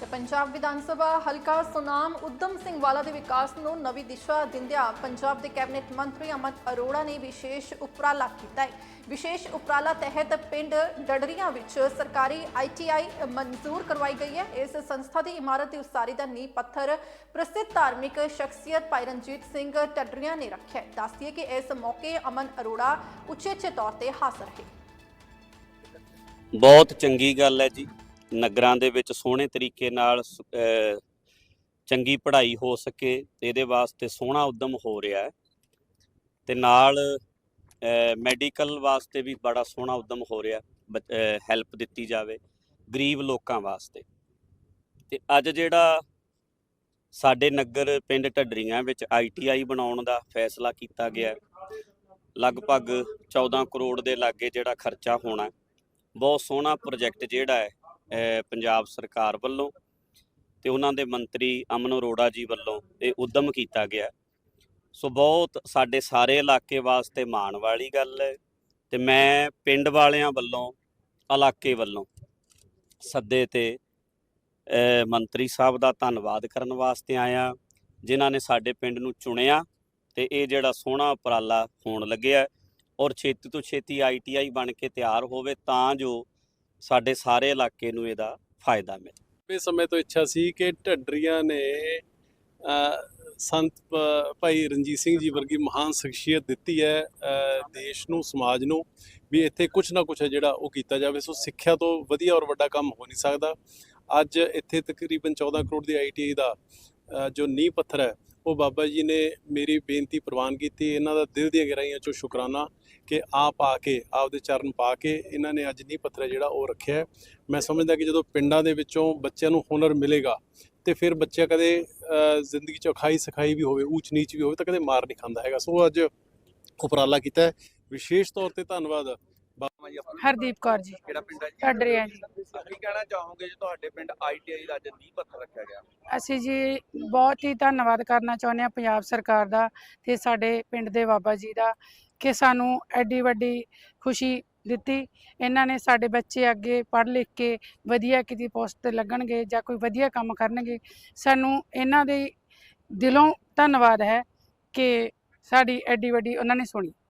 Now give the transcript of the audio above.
ਤੇ ਪੰਜਾਬ ਵਿਧਾਨ ਸਭਾ ਹਲਕਾ ਸੁਨਾਮ ਉਦਮ ਸਿੰਘ ਵਾਲਾ ਦੇ ਵਿਕਾਸ ਨੂੰ ਨਵੀਂ ਦਿਸ਼ਾ ਦਿੰਦਿਆਂ ਪੰਜਾਬ ਦੇ ਕੈਬਨਿਟ ਮੰਤਰੀ ਅਮਨ ਅਰੋੜਾ ਨੇ ਵਿਸ਼ੇਸ਼ ਉਪਰਾਲਾ ਕੀਤਾ ਹੈ। ਵਿਸ਼ੇਸ਼ ਉਪਰਾਲਾ ਤਹਿਤ ਪਿੰਡ ਡਡਰੀਆਂ ਵਿੱਚ ਸਰਕਾਰੀ ਆਈਟੀਆਈ ਮਨਜ਼ੂਰ ਕਰਵਾਈ ਗਈ ਹੈ। ਇਸ ਸੰਸਥਾ ਦੀ ਇਮਾਰਤ ਦੀ ਉਸਾਰੀ ਦਾ ਨੀਂਹ ਪੱਥਰ ਪ੍ਰਸਿੱਧ ਧਾਰਮਿਕ ਸ਼ਖਸੀਅਤ ਭਾਈ ਰਣਜੀਤ ਸਿੰਘ ਟੱਡਰੀਆਂ ਨੇ ਰੱਖਿਆ ਹੈ। ਦੱਸਦੀਏ ਕਿ ਇਸ ਮੌਕੇ ਅਮਨ ਅਰੋੜਾ ਉਚੇਚੇ ਤੌਰ ਤੇ ਹਾਜ਼ਰ ਰਹੇ ਬਹੁਤ ਚੰਗੀ ਗੱਲ ਹੈ ਜੀ। ਨਗਰਾਂ ਦੇ ਵਿੱਚ ਸੋਹਣੇ ਤਰੀਕੇ ਨਾਲ ਸ- ਚੰਗੀ ਪੜ੍ਹਾਈ ਹੋ ਸਕੇ ਤੇ ਇਹਦੇ ਵਾਸਤੇ ਸੋਹਣਾ ਉਦਮ ਹੋ ਰਿਹਾ ਹੈ। ਤੇ ਨਾਲ ਮੈਡੀਕਲ ਵਾਸਤੇ ਵੀ ਬੜਾ ਸੋਹਣਾ ਉਦਮ ਹੋ ਰਿਹਾ ਹੈਲਪ ਦਿੱਤੀ ਜਾਵੇ ਗਰੀਬ ਲੋਕਾਂ ਵਾਸਤੇ। ਤੇ ਅੱਜ ਜਿਹੜਾ ਸਾਡੇ ਨਗਰ ਪਿੰਡ ਢੱਡਰੀਆਂ ਵਿੱਚ ਆਈਟੀਆਈ ਬਣਾਉਣ ਦਾ ਫੈਸਲਾ ਕੀਤਾ ਗਿਆ, ਲਗਭਗ 14 ਕਰੋੜ ਦੇ ਲਾਗੇ ਜਿਹੜਾ ਖਰਚਾ ਹੋਣਾ, ਬਹੁਤ ਸੋਹਣਾ ਪ੍ਰੋਜੈਕਟ ਜਿਹੜਾ ਹੈ ਪੰਜਾਬ ਸਰਕਾਰ ਵੱਲੋਂ ਤੇ ਉਹਨਾਂ ਦੇ ਮੰਤਰੀ ਅਮਨ ਅਰੋੜਾ ਜੀ ਵੱਲੋਂ ਇਹ ਉਦਮ ਕੀਤਾ ਗਿਆ ਸੋ ਬਹੁਤ ਸਾਡੇ ਸਾਰੇ ਇਲਾਕੇ ਵਾਸਤੇ ਮਾਣ ਵਾਲੀ ਗੱਲ ਹੈ ਤੇ ਮੈਂ ਪਿੰਡ ਵਾਲਿਆਂ ਵੱਲੋਂ, ਇਲਾਕੇ ਵੱਲੋਂ ਸੱਦੇ ਤੇ ਮੰਤਰੀ ਸਾਹਿਬ ਦਾ ਧੰਨਵਾਦ ਕਰਨ ਵਾਸਤੇ ਆਇਆ, ਜਿਨ੍ਹਾਂ ਨੇ ਸਾਡੇ ਪਿੰਡ ਨੂੰ ਚੁਣਿਆ ਤੇ ਇਹ ਜਿਹੜਾ ਸੋਹਣਾ ਉਪਰਾਲਾ ਹੋਣ ਲੱਗਿਆ ਔਰ ਛੇਤੀ ਤੋਂ ਛੇਤੀ ਆਈਟੀਆਈ ਬਣ ਕੇ ਤਿਆਰ ਹੋਵੇ ਤਾਂ ਜੋ ਸਾਡੇ ਸਾਰੇ ਇਲਾਕੇ ਨੂੰ ਇਹਦਾ ਫਾਇਦਾ ਮਿਲੇ ਲੰਬੇ ਸਮੇਂ ਤੋਂ ਇੱਛਾ ਸੀ ਕਿ ਢੱਡਰੀਆਂ ਨੇ ਸੰਤ ਭਾਈ ਰਣਜੀਤ ਸਿੰਘ ਜੀ ਵਰਗੀ ਮਹਾਨ ਸ਼ਖਸੀਅਤ ਦਿੱਤੀ ਹੈ ਦੇਸ਼ ਨੂੰ, ਸਮਾਜ ਨੂੰ ਵੀ ਇੱਥੇ ਕੁਝ ਨਾ ਕੁਝ ਜਿਹੜਾ ਉਹ ਕੀਤਾ ਜਾਵੇ। ਸੋ ਸਿੱਖਿਆ ਤੋਂ ਵਧੀਆ ਔਰ ਵੱਡਾ ਕੰਮ ਹੋ ਨਹੀਂ ਸਕਦਾ। ਅੱਜ ਇੱਥੇ ਤਕਰੀਬਨ 14 ਕਰੋੜ ਦੀ ਆਈਟੀਆਈ ਦਾ ਜੋ ਨੀਂਹ ਪੱਥਰ ਹੈ ਉਹ ਬਾਬਾ ਜੀ ਨੇ ਮੇਰੀ ਬੇਨਤੀ ਪ੍ਰਵਾਨ ਕੀਤੀ, ਇਹਨਾਂ ਦਾ ਦਿਲ ਦੀਆਂ ਗਹਿਰਾਈਆਂ ਚੋਂ ਸ਼ੁਕਰਾਨਾ ਕਿ ਆਪ ਆ ਕੇ, ਆਪਦੇ ਚਰਨ ਪਾ ਕੇ ਇਹਨਾਂ ਨੇ ਅੱਜ ਨੀਂਹ ਪੱਥਰ ਹੈ ਜਿਹੜਾ ਉਹ ਰੱਖਿਆ ਮੈਂ ਸਮਝਦਾ ਕਿ ਜਦੋਂ ਪਿੰਡਾਂ ਦੇ ਵਿੱਚੋਂ ਬੱਚਿਆਂ ਨੂੰ ਹੁਨਰ ਮਿਲੇਗਾ ਤੇ ਫਿਰ ਬੱਚਾ ਕਦੇ ਜ਼ਿੰਦਗੀ 'ਚ ਅਖਾਈ ਸਿਖਾਈ ਵੀ ਹੋਵੇ, ਊਚ ਨੀਚ ਵੀ ਹੋਵੇ ਤਾਂ ਕਦੇ ਮਾਰ ਨਹੀਂ ਖਾਂਦਾ ਹੈਗਾ। ਸੋ ਅੱਜ ਉਪਰਾਲਾ ਕੀਤਾ ਵਿਸ਼ੇਸ਼ ਤੌਰ ਤੇ ਧੰਨਵਾਦ ਮਾਂ ਜੀ ਆਪਣਾ ਹਰਦੀਪ ਕੌਰ ਜੀ। ਕਿਹੜਾ ਪਿੰਡ ਹੈ ਜੀ? ਢੱਡਰੇ ਆ ਜੀ। ਕੀ ਕਹਿਣਾ ਚਾਹੋਗੇ ਜੇ ਤੁਹਾਡੇ ਪਿੰਡ ਆਈਟੀਆਈ ਦਾ ਅੱਜ ਨੀਂਹ ਪੱਥਰ ਰੱਖਿਆ ਗਿਆ? ਅਸੀਂ ਜੀ ਬਹੁਤ ਹੀ ਧੰਨਵਾਦ ਕਰਨਾ ਚਾਹੁੰਦੇ ਹਾਂ ਪੰਜਾਬ ਸਰਕਾਰ ਦਾ ਤੇ ਸਾਡੇ ਪਿੰਡ ਦੇ ਬਾਬਾ ਜੀ ਦਾ ਕਿ ਸਾਨੂੰ ਐਡੀ ਵੱਡੀ ਖੁਸ਼ੀ ਦਿੱਤੀ। ਇਹਨਾਂ ਨੇ ਸਾਡੇ ਬੱਚੇ ਅੱਗੇ ਪੜ੍ਹ ਲਿਖ ਕੇ ਵਧੀਆ ਕਿਤੇ ਪੋਸਟ ਤੇ ਲੱਗਣਗੇ ਜਾਂ ਕੋਈ ਵਧੀਆ ਕੰਮ ਕਰਨਗੇ। ਸਾਨੂੰ ਇਹਨਾਂ ਦੇ ਦਿਲੋਂ ਧੰਨਵਾਦ ਹੈ ਕਿ ਸਾਡੀ ਐਡੀ ਵੱਡੀ ਉਹਨਾਂ ਨੇ ਸੁਣੀ।